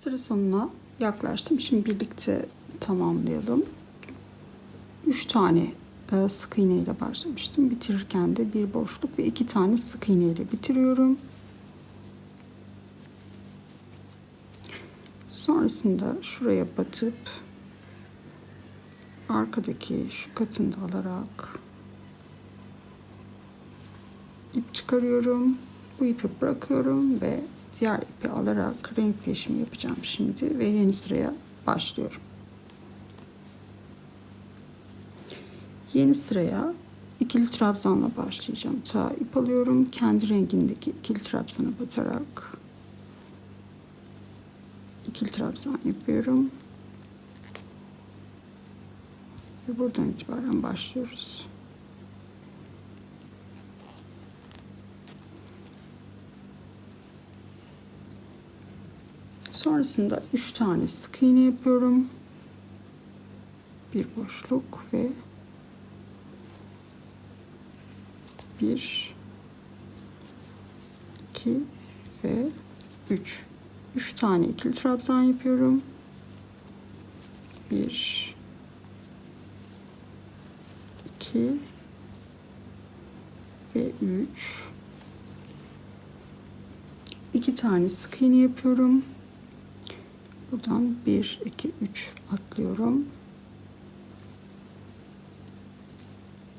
Sıra sonuna yaklaştım. Şimdi birlikte tamamlayalım. 3 tane e, sık iğne ile başlamıştım. Bitirirken de bir boşluk ve iki tane sık iğne ile bitiriyorum. Sonrasında şuraya batıp arkadaki şu katını da alarak ip çıkarıyorum. Bu ipi bırakıyorum ve diğer ipi alarak renk değişimi yapacağım şimdi ve yeni sıraya başlıyorum. Yeni sıraya ikili trabzanla başlayacağım. Ta ip alıyorum. Kendi rengindeki ikili trabzana batarak ikili trabzan yapıyorum. Ve buradan itibaren başlıyoruz. Sonrasında 3 tane sık iğne yapıyorum. Bir boşluk ve bir, iki ve üç. Üç tane ikili trabzan yapıyorum. Bir, iki ve üç. İki tane sık iğne yapıyorum. Buradan 1, 2, 3 atlıyorum.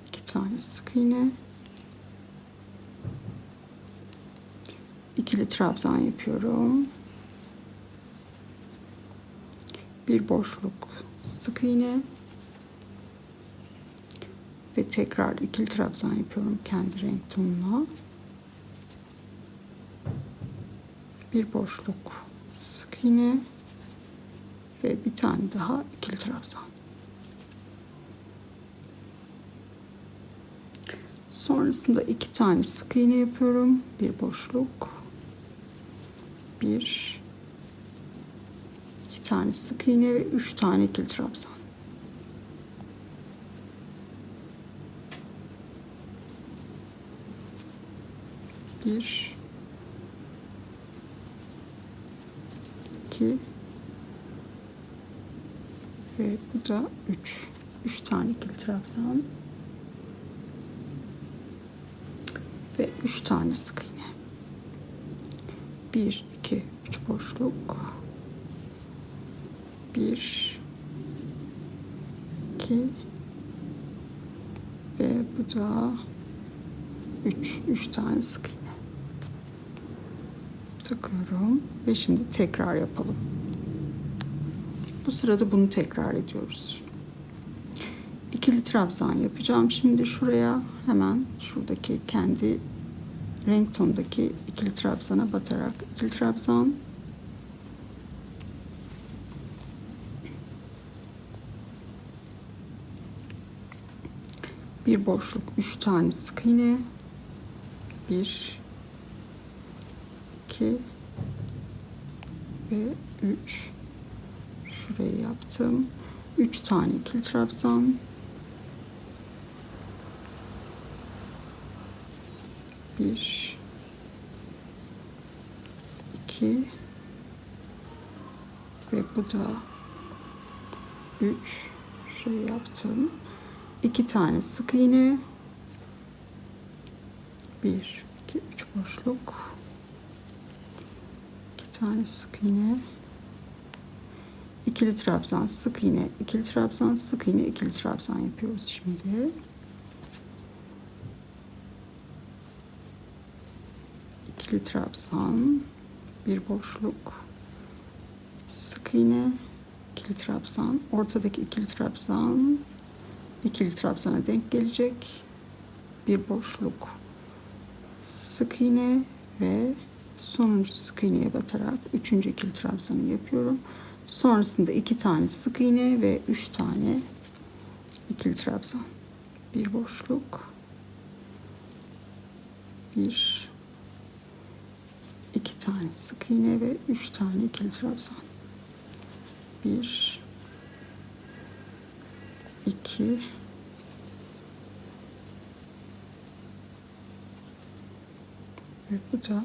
2 tane sık iğne. İkili trabzan yapıyorum. Bir boşluk sık iğne. Ve tekrar ikili trabzan yapıyorum kendi renk tonuna. Bir boşluk sık iğne ve bir tane daha ikili trabzan. Sonrasında iki tane sık iğne yapıyorum. Bir boşluk. Bir. iki tane sık iğne ve üç tane ikili trabzan. Bir. iki ve bu da 3. 3 tane ikili trabzan. Ve 3 tane sık iğne. 1 2 3 boşluk. 1 2 ve bu da 3 3 tane sık iğne. Takıyorum ve şimdi tekrar yapalım. Bu sırada bunu tekrar ediyoruz. İkili trabzan yapacağım. Şimdi şuraya hemen şuradaki kendi renk tonundaki ikili trabzana batarak ikili trabzan bir boşluk üç tane sık iğne bir iki ve üç şurayı yaptım. 3 tane ikili trabzan. Bir, iki ve bu da üç. Şurayı yaptım. İki tane sık iğne. Bir, iki, üç boşluk. İki tane sık iğne ikili trabzan sık iğne ikili trabzan sık iğne ikili trabzan yapıyoruz şimdi ikili trabzan bir boşluk sık iğne ikili trabzan ortadaki ikili trabzan ikili trabzana denk gelecek bir boşluk sık iğne ve sonuncu sık iğneye batarak üçüncü ikili trabzanı yapıyorum. Sonrasında iki tane sık iğne ve üç tane ikili trabzan. Bir boşluk. Bir. iki tane sık iğne ve üç tane ikili trabzan. Bir. iki. Ve bu da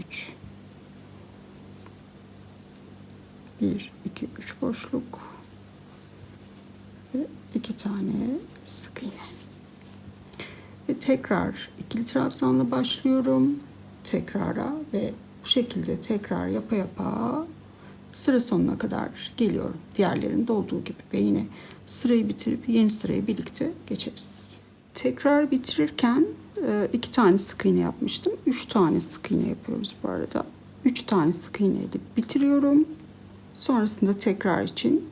üç. 1, 2, 3 boşluk ve 2 tane sık iğne. Ve tekrar ikili trabzanla başlıyorum. Tekrara ve bu şekilde tekrar yapa yapa sıra sonuna kadar geliyorum. Diğerlerinde olduğu gibi ve yine sırayı bitirip yeni sırayı birlikte geçeriz. Tekrar bitirirken e, iki tane sık iğne yapmıştım. Üç tane sık iğne yapıyoruz bu arada. Üç tane sık iğne ile bitiriyorum. Sonrasında tekrar için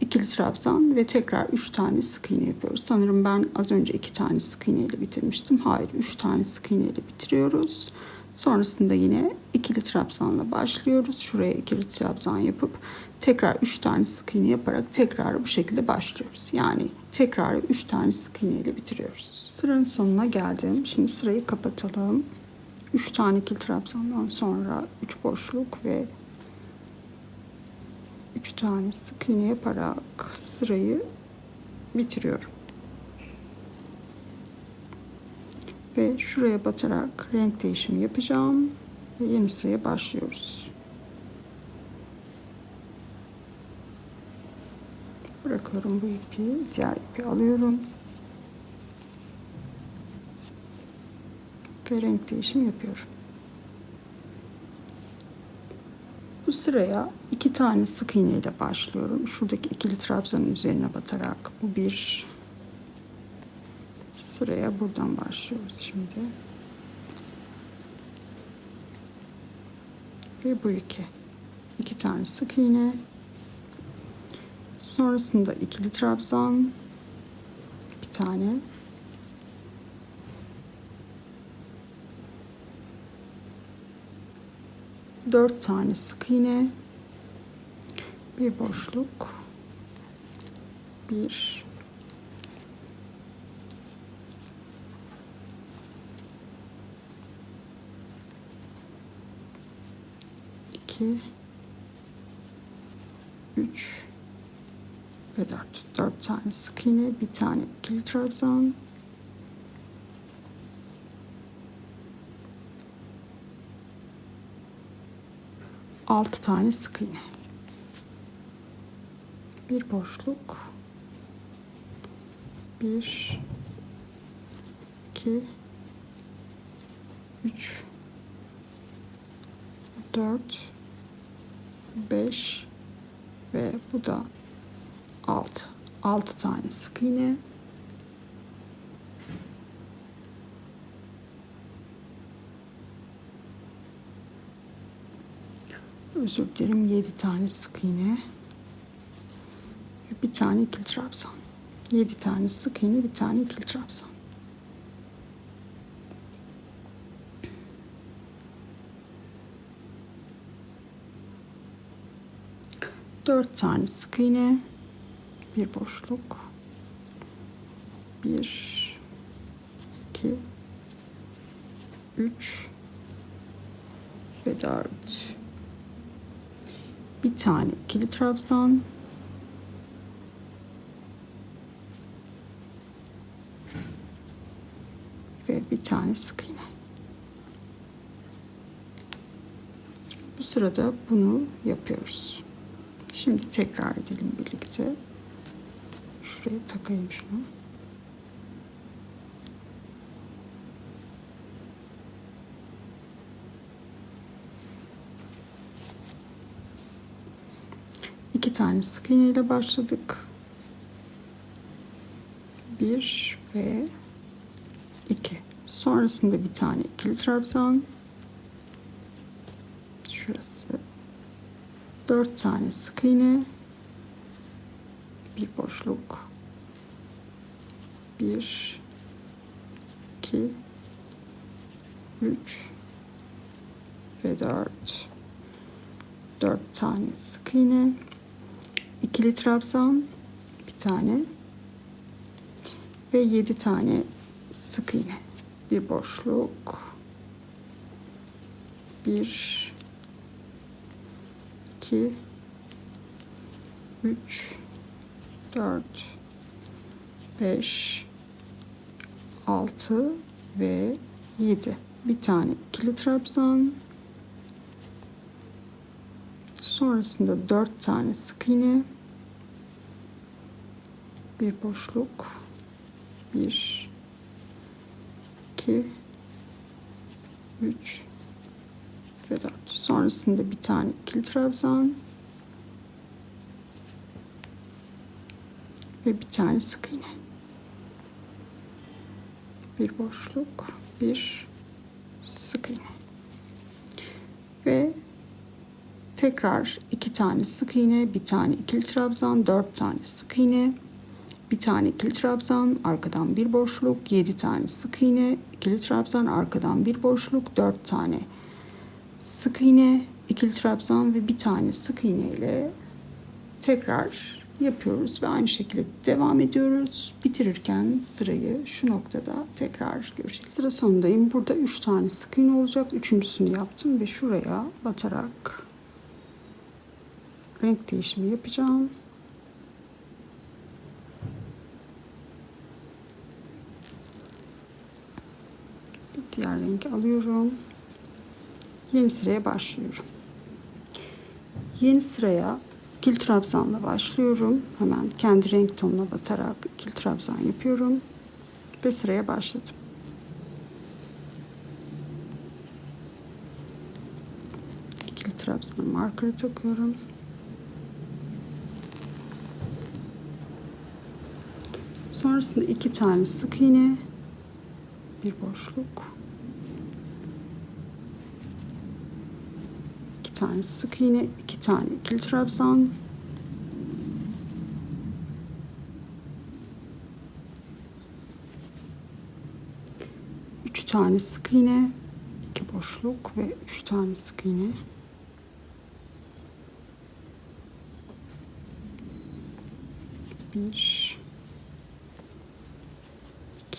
ikili trabzan ve tekrar üç tane sık iğne yapıyoruz. Sanırım ben az önce iki tane sık iğne ile bitirmiştim. Hayır, üç tane sık iğne ile bitiriyoruz. Sonrasında yine ikili trabzanla başlıyoruz. Şuraya ikili trabzan yapıp tekrar 3 tane sık iğne yaparak tekrar bu şekilde başlıyoruz. Yani tekrar 3 tane sık iğne ile bitiriyoruz. Sıranın sonuna geldim. Şimdi sırayı kapatalım. 3 tane ikili trabzandan sonra 3 boşluk ve 3 tane sık iğne yaparak sırayı bitiriyorum. Ve şuraya batarak renk değişimi yapacağım. Ve yeni sıraya başlıyoruz. Bırakıyorum bu ipi. Diğer ipi alıyorum. Ve renk değişimi yapıyorum. Bu sıraya iki tane sık iğne ile başlıyorum. Şuradaki ikili trabzanın üzerine batarak bu bir sıraya buradan başlıyoruz şimdi. Ve bu iki. iki tane sık iğne. Sonrasında ikili trabzan. Bir tane. Dört tane sık iğne. Bir boşluk. Bir. 2 3 ve 4. 4 tane sık iğne, bir tane ikili trabzan. Altı tane sık iğne. Bir boşluk. Bir, iki, üç, dört, 5 ve bu da 6. 6 tane sık iğne. Özür dilerim 7 tane sık iğne. Bir tane ikili trabzan. 7 tane sık iğne, bir tane ikili trabzan. Dört tane sık iğne, bir boşluk, bir, iki, üç ve dört. Bir tane ikili trabzan, ve bir tane sık iğne. Bu sırada bunu yapıyoruz. Şimdi tekrar edelim birlikte. Şuraya takayım şunu. İki tane sık iğne ile başladık. Bir ve iki. Sonrasında bir tane ikili trabzan. Şurası 4 tane sık iğne bir boşluk 1 2 3 ve 4 4 tane sık iğne ikili trabzan bir tane. Ve 7 tane sık iğne. Bir boşluk. 1 2 3 4 5 6 ve 7 bir tane ikili trabzan Sonrasında 4 tane sık iğne. Bir boşluk. 1 2 3 ve 4. Sonrasında bir tane ikili trabzan ve bir tane sık iğne. Bir boşluk, bir sık iğne. Ve tekrar iki tane sık iğne, bir tane ikili trabzan, dört tane sık iğne, bir tane ikili trabzan, arkadan bir boşluk, yedi tane sık iğne, ikili trabzan, arkadan bir boşluk, dört tane sık iğne, ikili trabzan ve bir tane sık iğne ile tekrar yapıyoruz ve aynı şekilde devam ediyoruz. Bitirirken sırayı şu noktada tekrar göreceğiz. Sıra sonundayım. Burada 3 tane sık iğne olacak. Üçüncüsünü yaptım ve şuraya batarak renk değişimi yapacağım. Diğer rengi alıyorum. Yeni sıraya başlıyorum. Yeni sıraya ikili trabzanla başlıyorum. Hemen kendi renk tonuna batarak ikili trabzan yapıyorum. Ve sıraya başladım. İkili trabzanı markerı takıyorum. Sonrasında iki tane sık iğne, bir boşluk, iki tane sık iğne, iki tane ikili trabzan, üç tane sık iğne, iki boşluk ve üç tane sık iğne. Bir,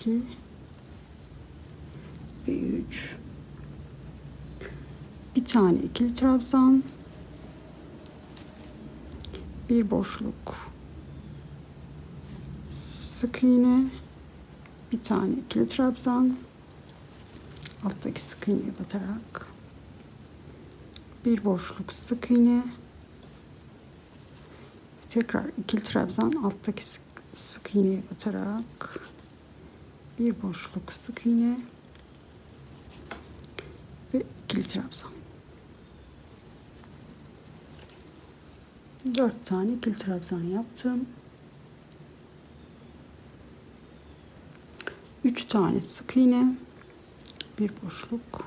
iki ve üç. Bir tane ikili trabzan. Bir boşluk. Sık iğne. Bir tane ikili trabzan. Alttaki sık iğneye batarak. Bir boşluk sık iğne. Tekrar ikili trabzan alttaki sık, sık iğneye batarak bir boşluk sık iğne ve ikili trabzan. Dört tane ikili trabzan yaptım. Üç tane sık iğne, bir boşluk,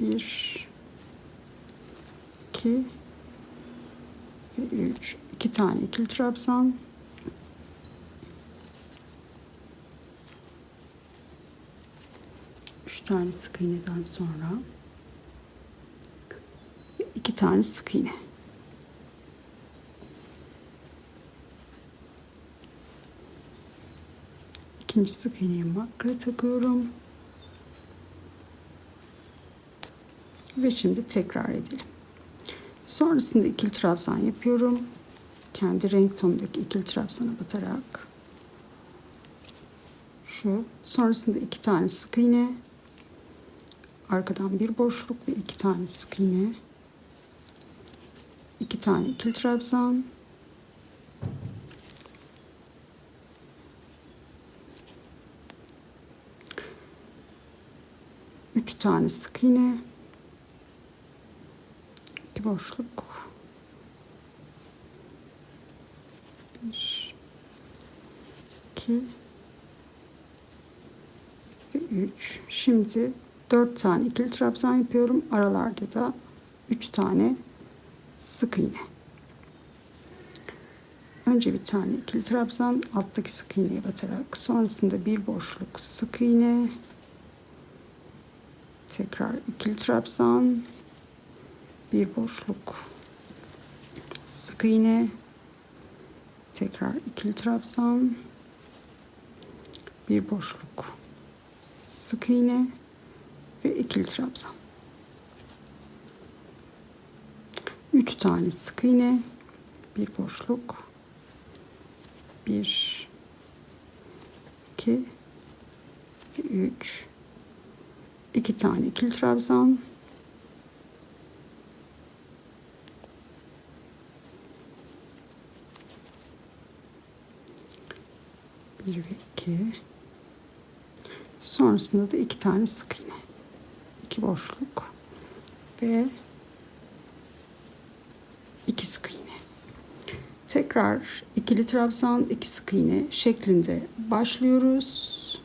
bir, iki ve üç. İki tane ikili trabzan, tane sık iğneden sonra iki tane sık iğne. İkinci sık iğneyi makara takıyorum. Ve şimdi tekrar edelim. Sonrasında ikili trabzan yapıyorum. Kendi renk tonundaki ikili trabzana batarak. Şu. Sonrasında iki tane sık iğne. Arkadan bir boşluk ve iki tane sık iğne. iki tane ikili trabzan. Üç tane sık iğne. iki boşluk. Bir, iki ve üç. Şimdi dört tane ikili trabzan yapıyorum. Aralarda da üç tane sık iğne. Önce bir tane ikili trabzan alttaki sık iğneye batarak sonrasında bir boşluk sık iğne tekrar ikili trabzan bir boşluk sık iğne tekrar ikili trabzan bir boşluk sık iğne ve ikili trabzan. 3 tane sık iğne, bir boşluk, 1 2 3 2 tane ikili trabzan, bir ve iki. Sonrasında da iki tane sık iğne. İki boşluk ve iki sık iğne. Tekrar ikili trabzan, iki sık iğne şeklinde başlıyoruz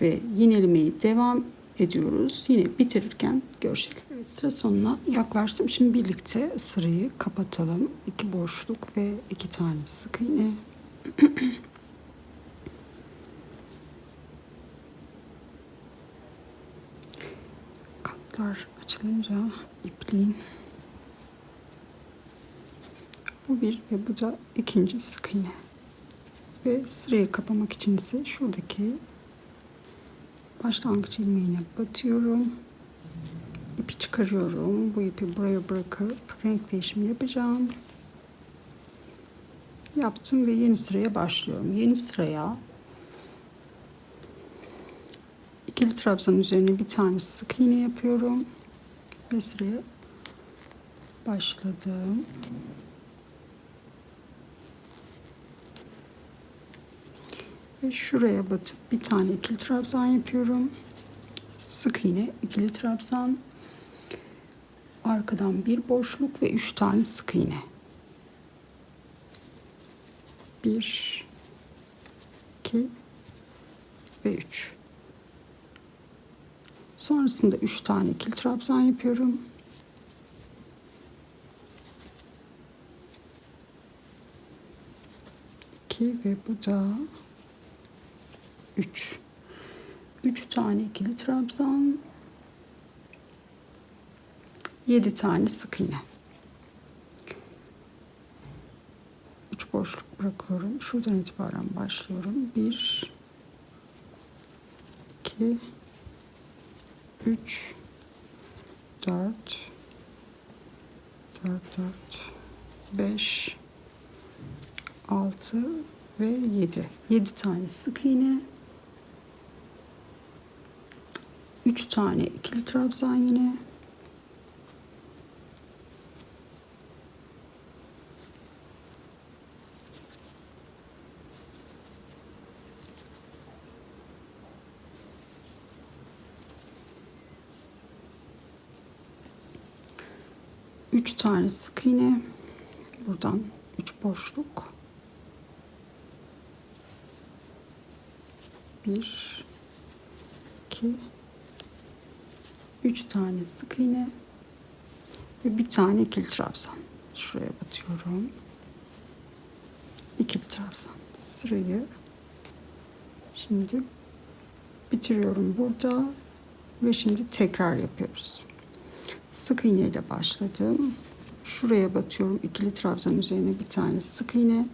ve yinelemeyi devam ediyoruz. Yine bitirirken görüşelim. Evet, sıra sonuna yaklaştım. Şimdi birlikte sırayı kapatalım. İki boşluk ve iki tane sık iğne. Katlar açılınca ipliğin bu bir ve bu da ikinci sık iğne. Ve sırayı kapamak için ise şuradaki başlangıç ilmeğine batıyorum. İpi çıkarıyorum. Bu ipi buraya bırakıp renk değişimi yapacağım. Yaptım ve yeni sıraya başlıyorum. Yeni sıraya ikili trabzan üzerine bir tane sık iğne yapıyorum. Ve sıraya başladım. Ve şuraya batıp bir tane ikili trabzan yapıyorum. Sık iğne, ikili trabzan. Arkadan bir boşluk ve üç tane sık iğne. Bir, iki ve üç. Sonrasında üç tane ikili trabzan yapıyorum. İki ve bu da 3. 3 tane ikili trabzan. 7 tane sık iğne. 3 boşluk bırakıyorum. Şuradan itibaren başlıyorum. 1 2 3 4 4 4 5 6 ve 7. 7 tane sık iğne. 3 tane ikili trabzan yine. Üç tane sık iğne. Buradan üç boşluk. Bir, iki, 3 tane sık iğne ve bir tane ikili trabzan. Şuraya batıyorum. İkili trabzan. Sırayı şimdi bitiriyorum burada ve şimdi tekrar yapıyoruz. Sık iğne ile başladım. Şuraya batıyorum. ikili trabzan üzerine bir tane sık iğne.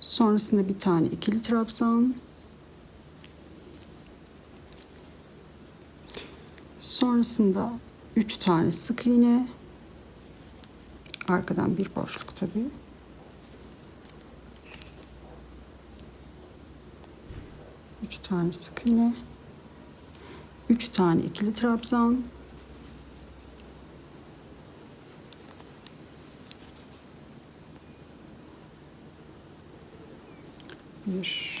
Sonrasında bir tane ikili trabzan. Sonrasında 3 tane sık iğne. Arkadan bir boşluk tabi. Üç tane sık iğne. Üç tane ikili trabzan. Bir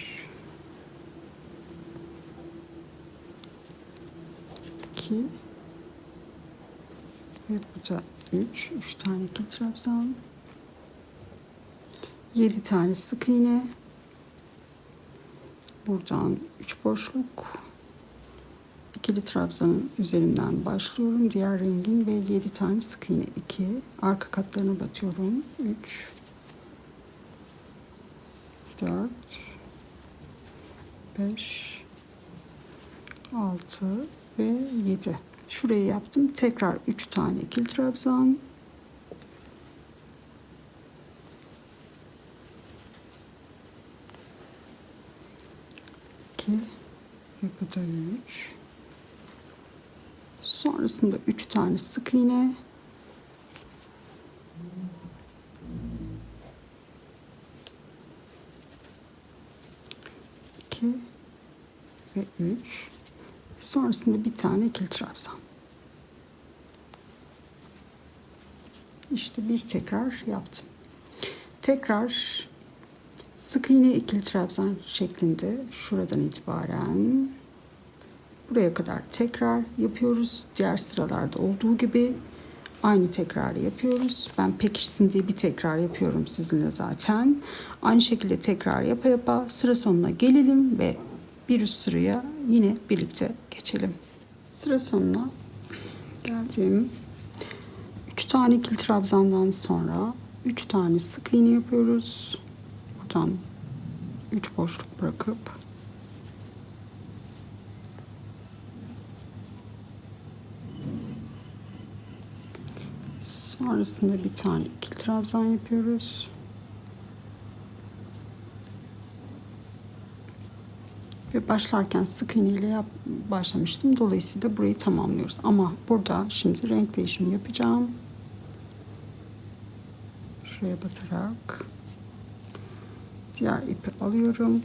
2 ve bu da 3. 3 tane ikili trabzan. 7 tane sık iğne. Buradan 3 boşluk. İkili trabzanın üzerinden başlıyorum. Diğer rengin ve 7 tane sık iğne 2. Arka katlarına batıyorum. 3 4 5 6 ve 7. Şurayı yaptım. Tekrar 3 tane ikili trabzan. İki ve bu da 3. Sonrasında 3 tane sık iğne. İki ve 3. Sonrasında bir tane ikili trabzan. İşte bir tekrar yaptım. Tekrar Sık iğne ikili trabzan şeklinde şuradan itibaren buraya kadar tekrar yapıyoruz. Diğer sıralarda olduğu gibi aynı tekrarı yapıyoruz. Ben pekişsin diye bir tekrar yapıyorum sizinle zaten. Aynı şekilde tekrar yapa yapa sıra sonuna gelelim ve bir üst sıraya yine birlikte geçelim. Sıra sonuna geldim. 3 tane ikili trabzandan sonra 3 tane sık iğne yapıyoruz. Buradan 3 boşluk bırakıp sonrasında bir tane ikili trabzan yapıyoruz. Ve başlarken sık iğne ile yap, başlamıştım. Dolayısıyla burayı tamamlıyoruz. Ama burada şimdi renk değişimi yapacağım. Şuraya batarak diğer ipi alıyorum.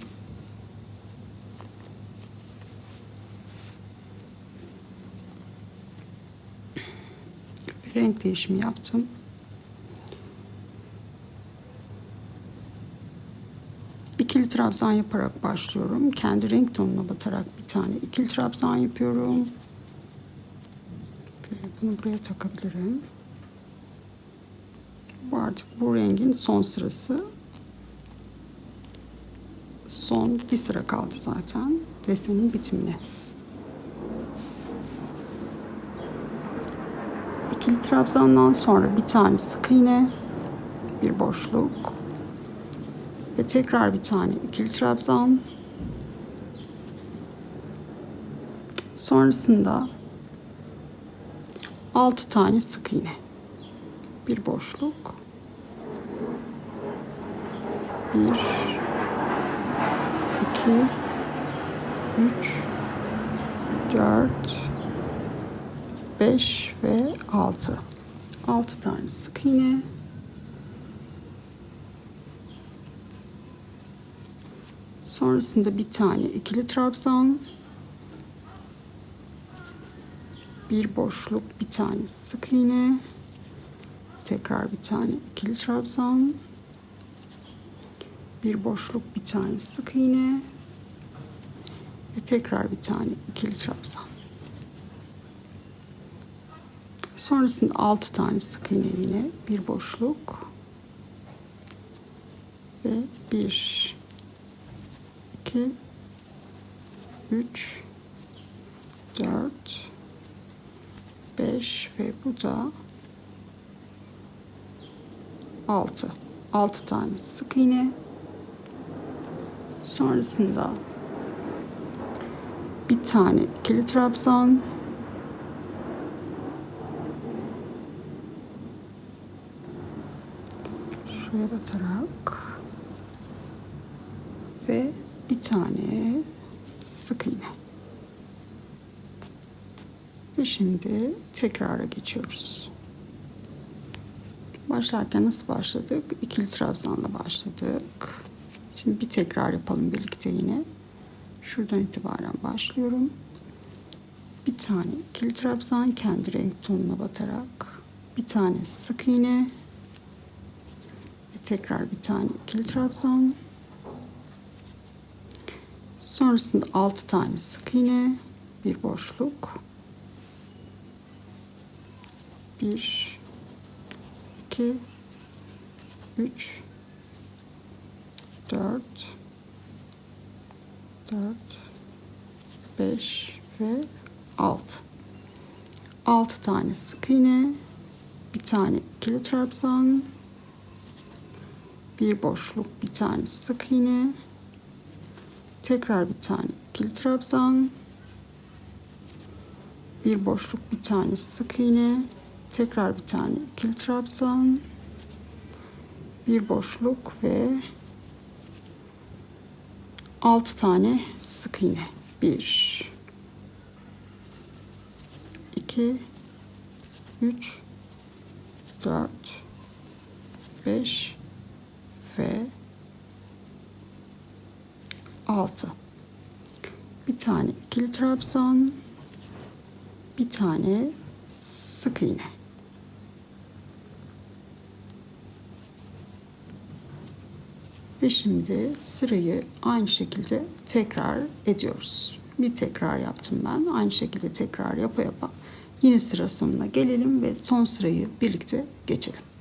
Renk değişimi yaptım. İkili trabzan yaparak başlıyorum. Kendi renk tonuna batarak bir tane ikili trabzan yapıyorum. Ve bunu buraya takabilirim. Bu artık bu rengin son sırası. Son bir sıra kaldı zaten desenin bitimine. İkili trabzandan sonra bir tane sık iğne, bir boşluk ve tekrar bir tane ikili trabzan. Sonrasında 6 tane sık iğne, bir boşluk, bir, iki, üç, dört, beş ve altı. Altı tane sık iğne. Sonrasında bir tane ikili trabzan. Bir boşluk, bir tane sık iğne. Tekrar bir tane ikili trabzan. Bir boşluk, bir tane sık iğne. Ve tekrar bir tane ikili trabzan. Sonrasında 6 tane sık iğne yine bir boşluk ve 1 2 3 4 5 ve bu da 6 6 tane sık iğne. Sonrasında bir tane ikili trabzan şuraya batarak ve bir tane sık iğne. Ve şimdi tekrara geçiyoruz. Başlarken nasıl başladık? İkili trabzanla başladık. Şimdi bir tekrar yapalım birlikte yine. Şuradan itibaren başlıyorum. Bir tane ikili trabzan kendi renk tonuna batarak bir tane sık iğne tekrar bir tane ikili trabzan. Sonrasında 6 tane sık iğne, bir boşluk. 1 2 3 4 4 5 ve 6 6 tane sık iğne bir tane ikili trabzan bir boşluk bir tane sık iğne. Tekrar bir tane ikili trabzan. Bir boşluk bir tane sık iğne. Tekrar bir tane ikili trabzan. Bir boşluk ve 6 tane sık iğne. 1 2 3 4 5 ve 6 bir tane ikili trabzan bir tane sık iğne Ve şimdi sırayı aynı şekilde tekrar ediyoruz. Bir tekrar yaptım ben. Aynı şekilde tekrar yapa yapa yine sıra sonuna gelelim ve son sırayı birlikte geçelim.